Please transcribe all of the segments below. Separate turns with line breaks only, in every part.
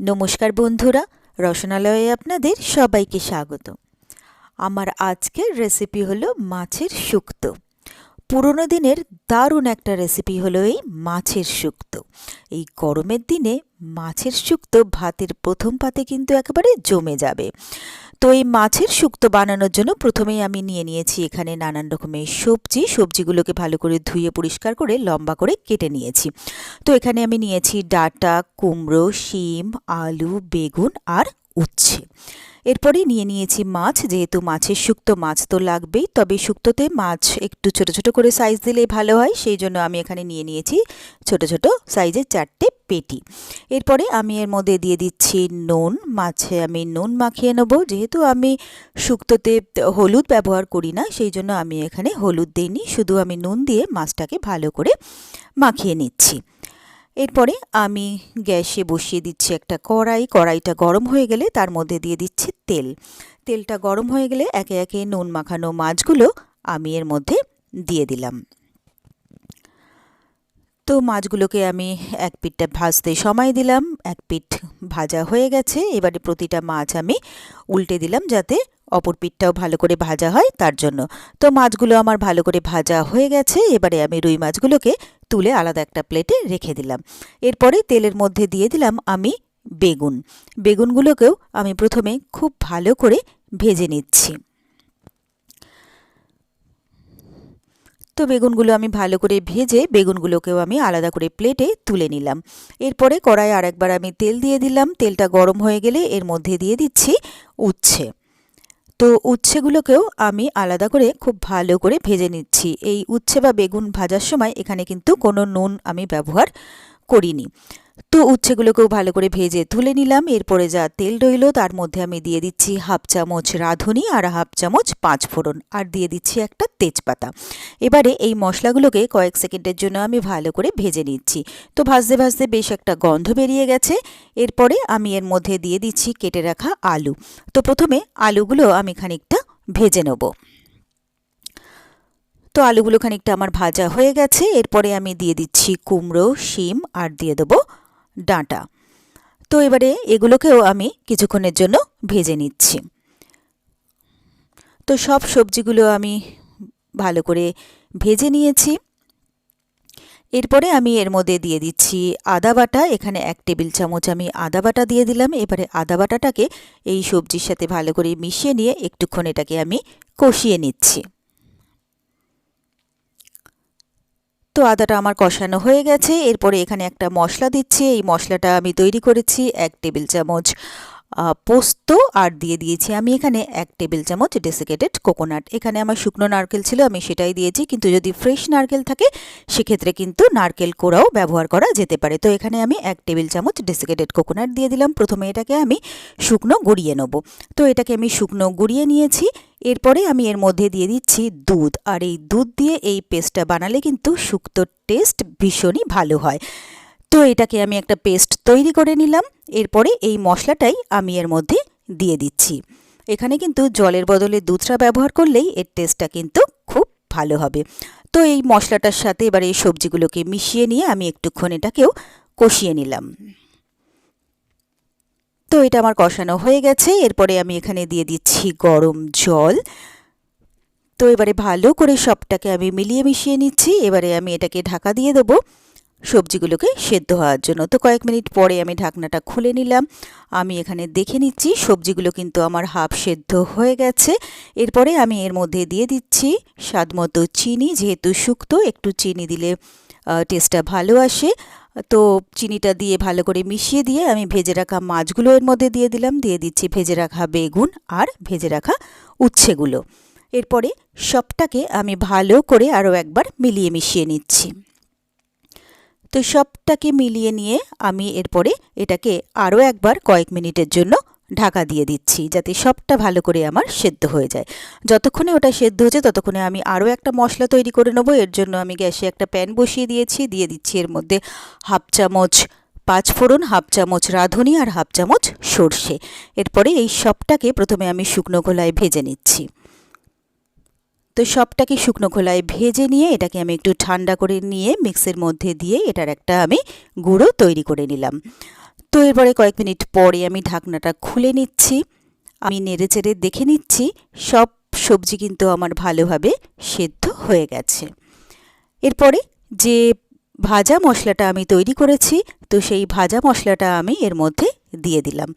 নমস্কার বন্ধুরা, রসনালয়ে আপনাদের সবাইকে স্বাগত। আমার আজকের রেসিপি হলো মাছের শুক্তো। পুরনো দিনের দারুণ একটা রেসিপি হলো এই মাছের শুক্তো। এই গরমের দিনে মাছের শুক্তো ভাতের প্রথম পাতে কিন্তু একেবারে জমে যাবে। তো এই মাছের শুক্তো বানানোর জন্য প্রথমেই আমি নিয়ে নিয়েছি এখানে নানান রকমের সবজি। সবজিগুলোকে ভালো করে ধুয়ে পরিষ্কার করে লম্বা করে কেটে নিয়েছি। তো এখানে আমি নিয়েছি ডাটা, কুমড়ো, শিম, আলু, বেগুন আর উচ্ছে। এরপরে নিয়ে নিয়েছি মাছ, যেহেতু মাছের শুক্তো মাছ তো লাগবেই, তবে শুক্তোতে মাছ একটু ছোট ছোট করে সাইজ দিলেই ভালো হয়, সেই জন্য আমি এখানে নিয়ে নিয়েছি ছোট ছোট সাইজের চারটে পেটি। এরপরে আমি এর মধ্যে দিয়ে দিচ্ছি নুন, মাছে আমি নুন মাখিয়ে নেব, যেহেতু আমি শুক্তোতে হলুদ ব্যবহার করি না, সেই জন্য আমি এখানে হলুদ দিইনি, শুধু আমি নুন দিয়ে মাছটাকে ভালো করে মাখিয়ে নিচ্ছি। এরপরে আমি গ্যাসে বসিয়ে দিচ্ছি একটা কড়াই। কড়াইটা গরম হয়ে গেলে তার মধ্যে দিয়ে দিচ্ছি তেল। তেলটা গরম হয়ে গেলে একে একে নুন মাখানো মাছগুলো আমি এর মধ্যে দিয়ে দিলাম। তো মাছগুলোকে আমি এক পিঠটা ভাজতে সময় দিলাম। এক পিঠ ভাজা হয়ে গেছে। এবারে প্রতিটা মাছ আমি উল্টে দিলাম যাতে অপর পিঠটাও ভালো করে ভাজা হয় তার জন্য। তো মাছগুলো আমার ভালো করে ভাজা হয়ে গেছে। এবারে আমি রুই মাছগুলোকে তুলে আলাদা একটা প্লেটে রেখে দিলাম। এরপরে তেলের মধ্যে দিয়ে দিলাম আমি বেগুন। বেগুনগুলোকেও আমি প্রথমে খুব ভালো করে ভেজে নিচ্ছি। তো বেগুনগুলো আমি ভালো করে ভেজে বেগুনগুলোকেও আমি আলাদা করে প্লেটে তুলে নিলাম। এরপরে কড়াই আরেকবার আমি তেল দিয়ে দিলাম। তেলটা গরম হয়ে গেলে এর মধ্যে দিয়ে দিচ্ছি উচ্ছে। তো উচ্ছেগুলোকেও আমি আলাদা করে খুব ভালো করে ভেজে নিচ্ছি। এই উচ্ছে বা বেগুন ভাজার সময় এখানে কিন্তু কোনো নুন আমি ব্যবহার করিনি। তো উচ্ছেগুলোকেও ভালো করে ভেজে তুলে নিলাম। এরপরে যা তেল রইল তার মধ্যে আমি দিয়ে দিচ্ছি হাফ চামচ রাঁধুনি আর হাফ চামচ পাঁচ ফোড়ন। আর দিয়ে দিচ্ছি একটা তেজপাতা। এবারে এই মশলাগুলোকে কয়েক সেকেন্ডের জন্য আমি ভালো করে ভেজে নিচ্ছি। তো ভাজতে ভাজতে বেশ একটা গন্ধ বেরিয়ে গেছে। এরপরে আমি এর মধ্যে দিয়ে দিচ্ছি কেটে রাখা আলু। তো প্রথমে আলুগুলো আমি খানিকটা ভেজে নেব। তো আলুগুলো খানিকটা আমার ভাজা হয়ে গেছে। এরপরে আমি দিয়ে দিচ্ছি কুমড়ো, শিম আর দিয়ে দেবো ডাঁটা। তো এবারে এগুলোকেও আমি কিছুক্ষণের জন্য ভেজে নিচ্ছি। তো সব সবজিগুলো আমি ভালো করে ভেজে নিয়েছি। এরপরে আমি এর মধ্যে দিয়ে দিচ্ছি আদা বাটা। এখানে এক টেবিল চামচ আমি আদা বাটা দিয়ে দিলাম। এবারে আদা বাটাটাকে এই সবজির সাথে ভালো করে মিশিয়ে নিয়ে একটুক্ষণ এটাকে আমি কষিয়ে নিচ্ছি। তো আদাটা আমার কষানো হয়ে গেছে। এরপরে এখানে একটা মশলা দিচ্ছি। এই মশলাটা আমি তৈরি করেছি এক টেবিল চামচ পোস্ত আর দিয়ে দিয়েছি আমি এখানে এক টেবিল চামচ ডেসিকেটেড কোকোনাট এখানে আমার শুকনো নারকেল ছিল, আমি সেটাই দিয়েছি। কিন্তু যদি ফ্রেশ নারকেল থাকে, সেক্ষেত্রে কিন্তু নারকেল কোড়াও ব্যবহার করা যেতে পারে। তো এখানে আমি এক টেবিল চামচ ডেসিকেটেড কোকোনাট দিয়ে দিলাম। প্রথমে এটাকে আমি শুকনো গুঁড়িয়ে নেব। তো এটাকে আমি শুকনো গুঁড়িয়ে নিয়েছি। এরপরে আমি এর মধ্যে দিয়ে দিচ্ছি দুধ। আর এই দুধ দিয়ে এই পেস্টটা বানালে কিন্তু শুক্তোর টেস্ট ভীষণই ভালো হয়। তো এটাকে আমি একটা পেস্ট তৈরি করে নিলাম। এরপরে এই মশলাটাই আমি এর মধ্যে দিয়ে দিচ্ছি। এখানে কিন্তু জলের বদলে দুধটা ব্যবহার করলেই এর টেস্টটা কিন্তু খুব ভালো হবে। তো এই মশলাটার সাথে এবার এই সবজিগুলোকে মিশিয়ে নিয়ে আমি একটুক্ষণ এটাকেও কষিয়ে নিলাম। তো এটা আমার কষানো হয়ে গেছে। এরপরে আমি এখানে দিয়ে দিচ্ছি গরম জল। তো এবারে ভালো করে সবটাকে আমি মিলিয়ে মিশিয়ে নিচ্ছি। এবারে আমি এটাকে ঢাকা দিয়ে দেবো সবজিগুলোকে সেদ্ধ হওয়ার জন্য। তো কয়েক মিনিট পরে আমি ঢাকনাটা খুলে নিলাম। আমি এখানে দেখে নিচ্ছি সবজিগুলো কিন্তু আমার হাফ সেদ্ধ হয়ে গেছে। এরপরে আমি এর মধ্যে দিয়ে দিচ্ছি স্বাদ চিনি, যেহেতু শুক্তো, একটু চিনি দিলে টেস্টটা ভালো আসে। তো চিনিটা দিয়ে ভালো করে মিশিয়ে দিয়ে আমি ভেজে রাখা মাছগুলো এর মধ্যে দিয়ে দিলাম। দিয়ে দিচ্ছি ভেজে রাখা বেগুন আর ভেজে রাখা উচ্ছেগুলো। এরপরে সবটাকে আমি ভালো করে আরও একবার মিলিয়ে মিশিয়ে নিচ্ছি। তো সবটাকে মিলিয়ে নিয়ে আমি এরপরে এটাকে আরও একবার কয়েক মিনিটের জন্য ঢাকা দিয়ে দিচ্ছি, যাতে সবটা ভালো করে আমার সেদ্ধ হয়ে যায়। যতক্ষণে ওটা সেদ্ধ হচ্ছে, ততক্ষণে আমি আরও একটা মশলা তৈরি করে নেব। এর জন্য আমি গ্যাসে একটা প্যান বসিয়ে দিয়েছি, দিয়ে দিচ্ছি এর মধ্যে হাফ চামচ পাঁচ ফোড়ন, হাফ চামচ রাঁধুনি আর হাফ চামচ সর্ষে। এরপরে এই সবটাকে প্রথমে আমি শুকনো গোলায় ভেজে নিচ্ছি। তো সবটাকে শুকনো খোলায় ভেজে নিয়ে এটাকে আমি একটু ঠান্ডা করে নিয়ে মিক্সের মধ্যে দিয়ে এটার একটা আমি গুঁড়ো তৈরি করে নিলাম। তো এরপরে কয়েক মিনিট পরে আমি ঢাকনাটা খুলে নিচ্ছি। আমি নেড়ে চেড়ে দেখে নিচ্ছি, সব সবজি কিন্তু আমার ভালোভাবে সেদ্ধ হয়ে গেছে। এরপরে যে ভাজা মশলাটা আমি তৈরি করেছি, তো সেই ভাজা মশলাটা আমি এর মধ্যে দিয়ে দিলাম।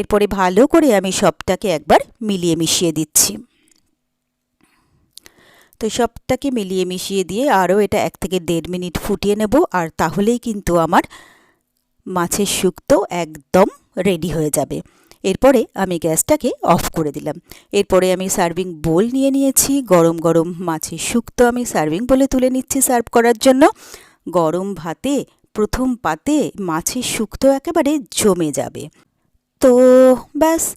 এরপরে ভালো করে আমি সবটাকে একবার মিলিয়ে মিশিয়ে দিচ্ছি। তো সবটাকে মিলিয়ে মিশিয়ে দিয়ে আরও এটা এক থেকে দেড় মিনিট ফুটিয়ে নেব, আর তাহলেই কিন্তু আমার মাছের শুক্তো একদম রেডি হয়ে যাবে। এরপরে আমি গ্যাসটাকে অফ করে দিলাম। এরপরে আমি সার্ভিং বোল নিয়ে নিয়েছি। গরম গরম মাছের শুক্তো আমি সার্ভিং বলে তুলে নিচ্ছি সার্ভ করার জন্য। গরম ভাতে, প্রথম পাতে মাছের শুক্তো একেবারে জমে যাবে। তো ব্যাস